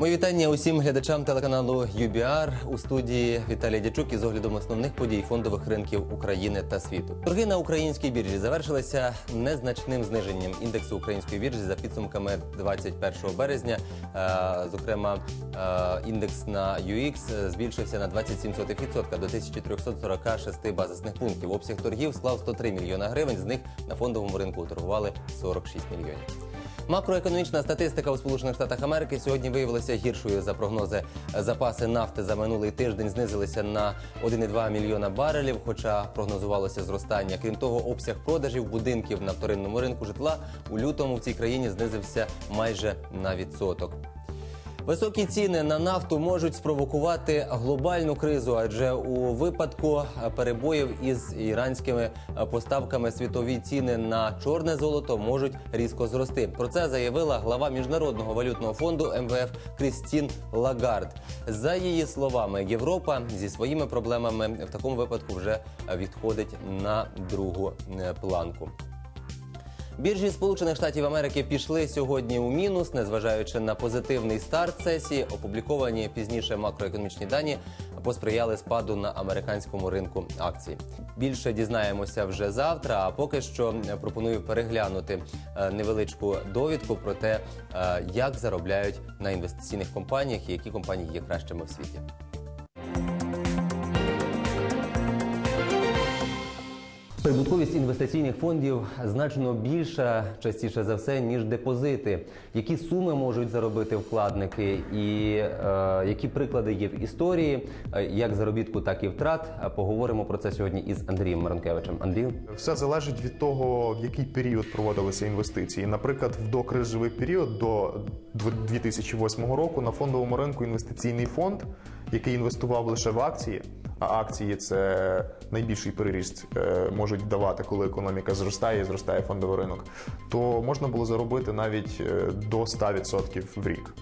Мої вітання усім глядачам телеканалу UBR у студії Віталій Дячук із оглядом основних подій фондових ринків України та світу. Торги на українській біржі завершилися незначним зниженням індексу української біржі за підсумками 21 березня. Е, Зокрема, е, індекс на UX збільшився на 27% до 1346 базисних пунктів. Обсяг торгів склав 103 мільйона гривень. З них на фондовому ринку торгували 46 мільйонів. Макроекономічна статистика у Сполучених Штатах Америки сьогодні виявилася гіршою за прогнози. Запаси нафти за минулий тиждень знизилися на 1,2 мільйона барелів, хоча прогнозувалося зростання. Крім того, обсяг продажів будинків на вторинному ринку житла у лютому в цій країні знизився майже на відсоток. Високі ціни на нафту можуть спровокувати глобальну кризу, адже у випадку перебоїв із іранськими поставками світові ціни на чорне золото можуть різко зрости. Про це заявила глава міжнародного валютного фонду МВФ Крістін Лагард. За її словами, Європа зі своїми проблемами в такому випадку вже відходить на другу е, планку. Біржі Сполучених Штатів Америки пішли сьогодні у мінус, незважаючи на позитивний старт сесії. Опубліковані пізніше макроекономічні дані посприяли спаду на американському ринку акцій. Більше дізнаємося вже завтра. А поки що пропоную переглянути е, невеличку довідку про те, е, як заробляють на інвестиційних компаніях і які компанії є кращими в світі. Прибутковість інвестиційних фондів значно більша, частіше за все, ніж депозити. Які суми можуть заробити вкладники, і е, які приклади є в історії, е, як заробітку, так і втрат. Поговоримо про це сьогодні із Андрієм Маранкевичем. Андрію, Все залежить від того, в який період проводилися інвестиції. Наприклад, в докризовий період до 2008 року на фондовому ринку інвестиційний фонд, який інвестував лише в акції. А акції це найбільший переріст е, можуть давати, коли економіка зростає і зростає фондовий ринок. То можна було заробити навіть е, до 100% в рік.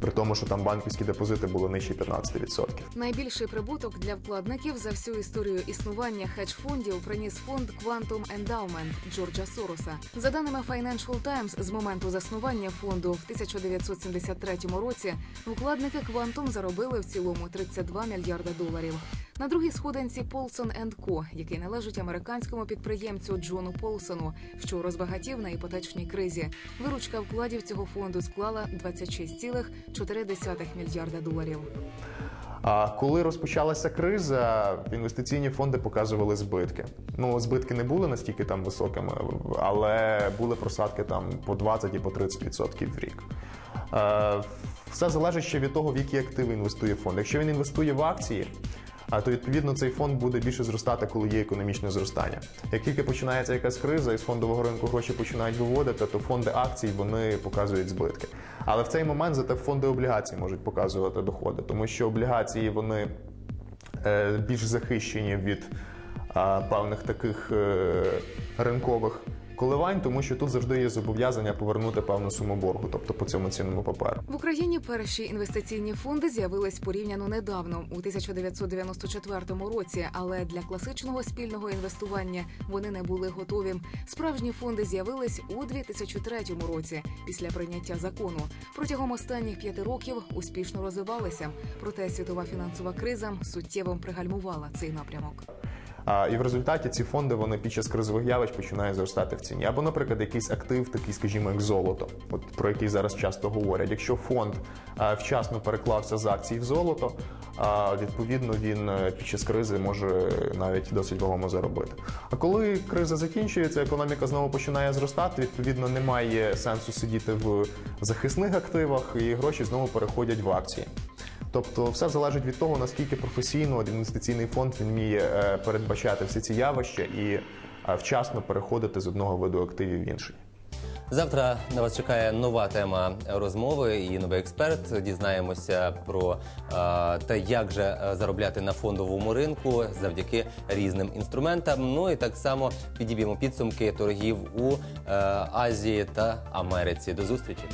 При тому, що там банківські депозити були нижче 15%. Найбільший прибуток для вкладників за всю історію існування хедж-фондів приніс фонд Quantum Endowment Джорджа Сороса. За даними Financial Times, з моменту заснування фонду в 1973 році вкладники Quantum заробили в цілому 32 мільярда доларів. На другій сходинці Полсон Co., який належить американському підприємцю Джону Полсону, що розбагатів на іпотечній кризі. Виручка вкладів цього фонду склала 26,4 мільярда доларів. А коли розпочалася криза, інвестиційні фонди показували збитки. Ну, збитки не були настільки там високими, але були просадки там по 20 і по 30% в рік. Е, Все залежить ще від того, в які активи інвестує фонд. Якщо він інвестує в акції, то відповідно цей фонд буде більше зростати, коли є економічне зростання. Як тільки починається якась криза і з фондового ринку гроші починають виводити, то фонди акцій вони показують збитки. Але в цей момент зате фонди облігацій можуть показувати доходи, тому що облігації вони е, більш захищені від певних таких е, ринкових коливань, тому що тут завжди є зобов'язання повернути певну суму боргу, тобто по цьому цінному паперу. В Україні перші інвестиційні фонди з'явились порівняно недавно, у 1994 році. Але для класичного спільного інвестування вони не були готові. Справжні фонди з'явились у 2003 році після прийняття закону. Протягом останніх п'яти років успішно розвивалися. Проте світова фінансова криза суттєво пригальмувала цей напрямок. І в результаті ці фонди вони під час кризових явищ починають зростати в ціні. Або, наприклад, якийсь актив, такий, скажімо, як золото, от про який зараз часто говорять. Якщо фонд вчасно переклався з акцій в золото, відповідно він е, під час кризи може навіть досить вагомо заробити. А коли криза закінчується, економіка знову починає зростати. Відповідно, немає сенсу сидіти в захисних активах, і гроші знову переходять в акції. Тобто все залежить від того, наскільки професійно інвестиційний фонд він вміє е, передбачати всі ці явища і е, вчасно переходити з одного виду активів в інший. завтра на вас чекає нова тема розмови і новий експерт. Дізнаємося про е, те, як же заробляти на фондовому ринку завдяки різним інструментам. Ну і так само підіб'ємо підсумки торгів у Азії та Америці. До зустрічі.